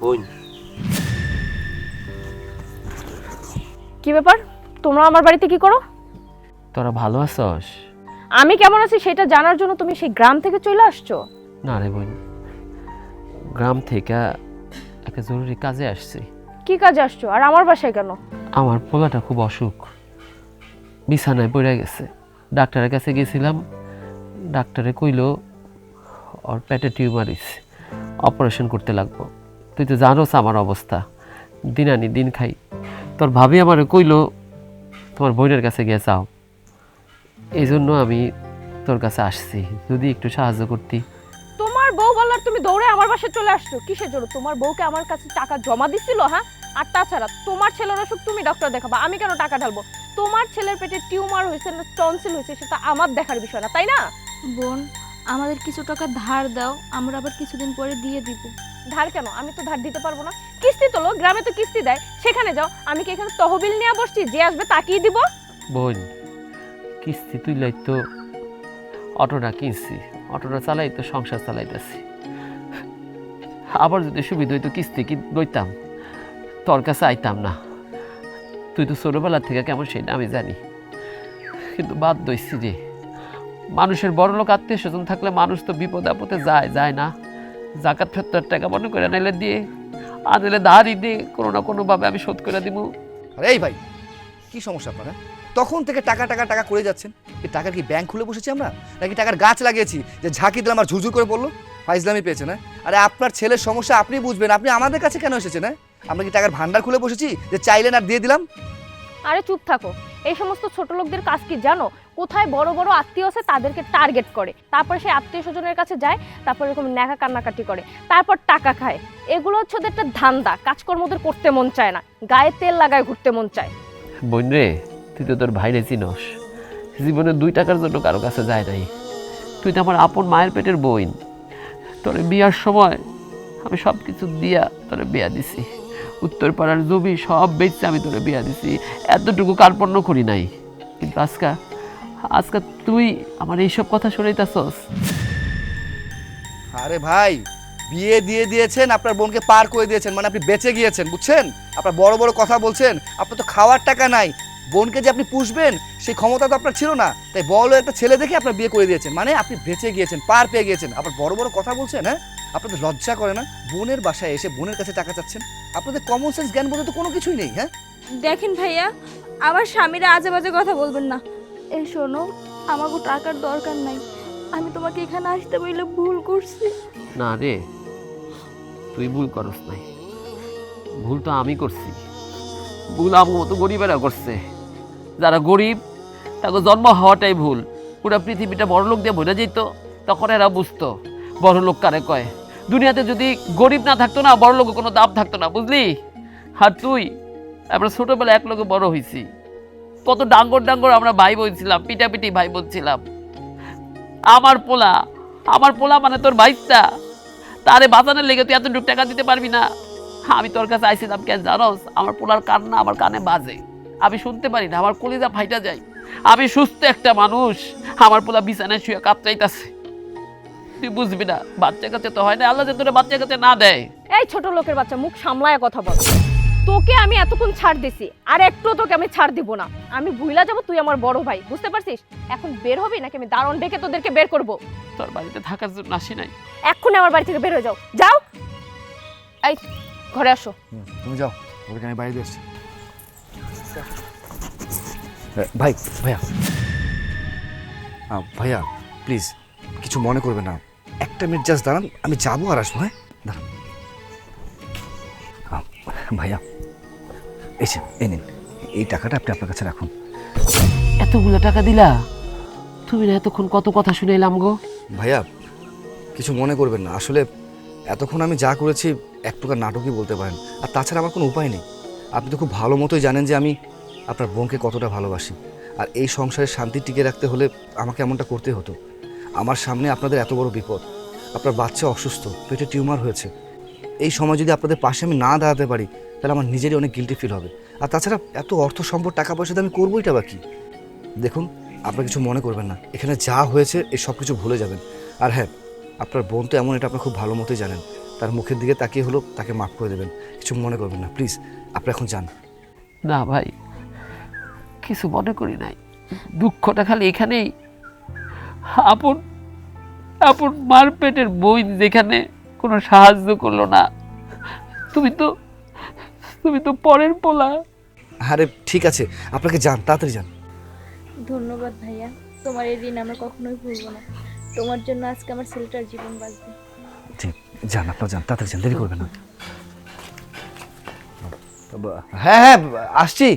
বোন। কি ব্যাপার? তোমরা আমার বাড়িতে কি করো? তোরা ভালো আছস? আমি কেমন আছি সেটা জানার জন্য তুমি সেই গ্রাম থেকে চলে আসছো? না রে বোন। গ্রাম থেকে একটা জরুরি কাজে আসছি। কি কাজে আসছো? আর আমার বাসায় কেন? আমার পোলাটা খুব অসুখ। বিছানায় পড়ে গেছে। ডাক্তারের কাছে গেছিলাম। ডাক্তারে কইলো ওর পেটে টিউমারিস অপারেশন করতে লাগবো। তুই তো জানোস আমার অবস্থা। দিন আনি দিন খাই। তোর ভাবি আমার কইলো তোমার বোনের কাছে গিয়ে চাও এই জন্য আমি তোর কাছে আসছি। যদি একটু সাহায্য করতি। তোমার বউ বলার তুমি দৌড়ে আমার বাসায় চলে আসছো। কিসের জন্য? তোমার বউকে আমার কাছে টাকা জমা দিছিল হ্যাঁ? আর তাছাড়া তোমার ছেলের অসুখ তুমি ডক্টর দেখাবা। আমি কেন টাকা ঢালবো? তোমার ছেলের পেটে টিউমার হয়েছে না টনসিল হয়েছে সেটা আমার দেখার বিষয় না তাই না? বোন আমাদের কিছু টাকা ধার দাও। আমরা আবার কিছুদিন পরে দিয়ে দিব। ধার কেন? আমি তো ধার দিতে পারব না। কিস্তি তোলো, গ্রামে তো কিস্তি দেয়। সেখানে যাও, আমি কি এখানে তহবিল নিয়ে বসছি? যে আসবে তাকিয়ে দিব। বোন, কিস্তি তুইলাই তো অটোটা কিনছি। অটোটা চালাই তো সংসার চালাইতেছি। আবার যদি সুবিধা হইতো কিস্তি কি লইতাম। তোর কাছে আইতাম না। তুই তো ছোটবেলা থেকে কেমন সেটা আমি জানি। কিন্তু বাদ দইছি রে মানুষের বড় লোক আত্মীয় স্বজন থাকলে মানুষ তো বিপদ আপদে যায় যায় না। জাকাত ফেরতার টাকা মনে করে নাইলে দিয়ে আনলে ধারই দিয়ে কোনো না কোনোভাবে আমি শোধ করে দিব আরে এই ভাই কি সমস্যা আপনার হ্যাঁ? তখন থেকে টাকা টাকা টাকা করে যাচ্ছেন। এই টাকার কি ব্যাংক খুলে বসেছি আমরা নাকি টাকার গাছ লাগিয়েছি যে ঝাঁকি দিলাম আর ঝুরঝুর করে বলল ফাইজলামি পেয়েছে না আরে আপনার ছেলের সমস্যা আপনি বুঝবেন আপনি আমাদের কাছে কেন এসেছেন হ্যাঁ? আমরা কি টাকার ভান্ডার খুলে বসেছি যে চাইলেন আর দিয়ে দিলাম? আরে চুপ থাকো এই সমস্ত ছোট লোকদের কাজ কি জানো? কোথায় বড় বড় আত্মীয় আছে তাদেরকে টার্গেট করে। তারপরে সেই আত্মীয় স্বজনের কাছে যায়, তারপর এরকম ন্যাকা কান্নাকাটি করে। তারপর টাকা খায়। এগুলো হচ্ছে ওদের একটা ধান্দা। কাজকর্ম ওদের করতে মন চায় না। গায়ে তেল লাগায় ঘুরতে মন চায়। বোন রে, তুই তো তোর ভাইরে চিনস। জীবনে দুই টাকার জন্য কারও কাছে যায় নাই। তুই তো আমার আপন মায়ের পেটের বইন তোর বিয়ার সময় আমি সব কিছু দিয়া তোরে বিয়া দিছি। উত্তর পাড়ার জমি সব বেচতে আমি তোরে বিয়া দিছি। এতটুকু কার্পণ্য করি নাই। কিন্তু আজকা আজকা তুই আমার এইসব কথা শোনাইতাছস। আরে ভাই বিয়ে দিয়ে দিয়েছেন আপনার বোনকে পার করে দিয়েছেন মানে আপনি বেঁচে গিয়েছেন বুঝছেন? আপনার বড় বড় কথা বলছেন আপনার তো খাওয়ার টাকা নাই। বোনকে যে আপনি পুষবেন সেই ক্ষমতা তো আপনার ছিল না। তাই বড় একটা ছেলে দেখে আপনার বিয়ে করে দিয়েছেন মানে আপনি বেঁচে গিয়েছেন পার পেয়ে গিয়েছেন। আপনার বড় বড় কথা বলছেন হ্যাঁ? আপনাদের লজ্জা করে না? বোনের বাসায় এসে বোনের কাছে টাকা চাচ্ছেন? আপনাদের কমন সেন্স জ্ঞান বলতে তো কোনো কিছুই নেই হ্যাঁ? দেখেন ভাইয়া আমার স্বামীরা আজে বাজে কথা বলবেন না। এই শোনো, আমাকে টাকার দরকার নাই। আমি তোমাকে এখানে আসতে বললে ভুল করছি। না রে, তুই ভুল করস নাই। ভুল তো আমি করছি। ভুল আমার মতো গরিবেরা করছে। যারা গরিব, তাকে জন্ম হওয়াটাই ভুল। পুরো পৃথিবীটা বড় লোক দিয়ে বোঝা যেত, তখন এরা বুঝতো, বড় লোক কারে কয়? দুনিয়াতে যদি গরিব না থাকতো না, বড় লোকের কোনো দাম থাকতো না, বুঝলি? আর তুই, আমরা ছোটবেলায় এক লোকে বড় হয়েছি কত ডাঙ্গর ডাঙ্গর আমরা ভাই বোন ছিলাম, পিটাপিটি ভাই বোন ছিলাম। আমার পোলা আমার পোলা মানে তোর ভাইটা তারে বাঁচানোর লেগে তুই এত এতটুকু টাকা দিতে পারবি না। আমি তোর কাছে আইছিলাম, কেন জানোস? আমার পোলার কান্না আমার কানে বাজে। আমি শুনতে পারি না, আমার কলিজা ফাইটা যায়। আমি সুস্থ একটা মানুষ, আমার পোলা বিছানায় শুয়ে কাঁপচাইতাছে। তুই বুঝবি না, বাচ্চা কাছে তো হয় না, আল্লাহ যে তোরা বাচ্চা কাছে না দেয়। এই ছোট লোকের বাচ্চা, মুখ সামলায় কথা বল। তোকে আমি এতক্ষণ ছাড় দিছি আর একটু তোকে আমি ছাড় দিব না। আমি ভুইলা যাব তুই আমার বড় ভাই বুঝতে পারছিস? এখন বের হবি নাকি আমি দারণ ডেকে তোদেরকে বের করব? তোর বাড়িতে থাকার জন্য আসি নাই। এক্ষুনি আমার বাড়ি থেকে বের হয়ে যাও। যাও! এই ঘরে আসো। তুমি যাও ওদেরকে আমি বাইরে এসছি ভাই ভাইয়া। ভাইয়া প্লিজ কিছু মনে করবে না। একটা মিনিট জাস্ট দাঁড়ান আমি যাব আর আসব হ্যাঁ? দাঁড়ান। ভাইয়া। এই যে, এই নিন। এই টাকাটা আপনি আপনার কাছে রাখুন। এতগুলো টাকা দিলা? তুমি না এতক্ষণ কত কথা শুনাইলাম গো। ভাইয়া কিছু মনে করবেন না। আসলে এতক্ষণ আমি যা করেছি এক প্রকার নাটকই বলতে পারেন। আর তাছাড়া আমার কোনো উপায় নেই। আপনি তো খুব ভালো মতোই জানেন যে আমি আপনার বোনকে কতটা ভালোবাসি। আর এই সংসারে শান্তি টিকে রাখতে হলে আমাকে এমনটা করতে হতো। আমার সামনে আপনাদের এত বড় বিপদ। আপনার বাচ্চা অসুস্থ পেটে টিউমার হয়েছে। এই সময় যদি আপনাদের পাশে আমি না দাঁড়াতে পারি তাহলে আমার নিজেরই অনেক গিলটি ফিল হবে। আর তাছাড়া এত অর্থ সম্পদ, টাকা পয়সা দিয়ে আমি করবোইটা বা কি? দেখুন, আপনার কিছু মনে করবেন না। এখানে যা হয়েছে, এই সব কিছু ভুলে যাবেন। আর হ্যাঁ আপনার বোন তো এমন, এটা আপনি খুব ভালো মতোই জানেন। তার মুখের দিকে তাকিয়ে হলো, তাকে মাফ করে দেবেন। কিছু মনে করবেন না প্লিজ আপনি এখন যান। না ভাই, কিছু মনে করি নাই। দুঃখটা খালি এখানেই। আপন আপন মার পেটের বই যেখানে কোনো সাহায্য করল না। তুমি তো তুমি তো পরের পোলা। আরে ঠিক আছে আপনাকে যান তাড়াতাড়ি যান। ধন্যবাদ ভাইয়া তোমার এই দিন আমরা কখনোই ভুলবো না। তোমার জন্য আজকে আমার ছেলেটার জীবন বাঁচবে। ঠিক যান আপনার যান তাড়াতাড়ি যান দেরি করবেন না। হ্যাঁ হ্যাঁ আসছি।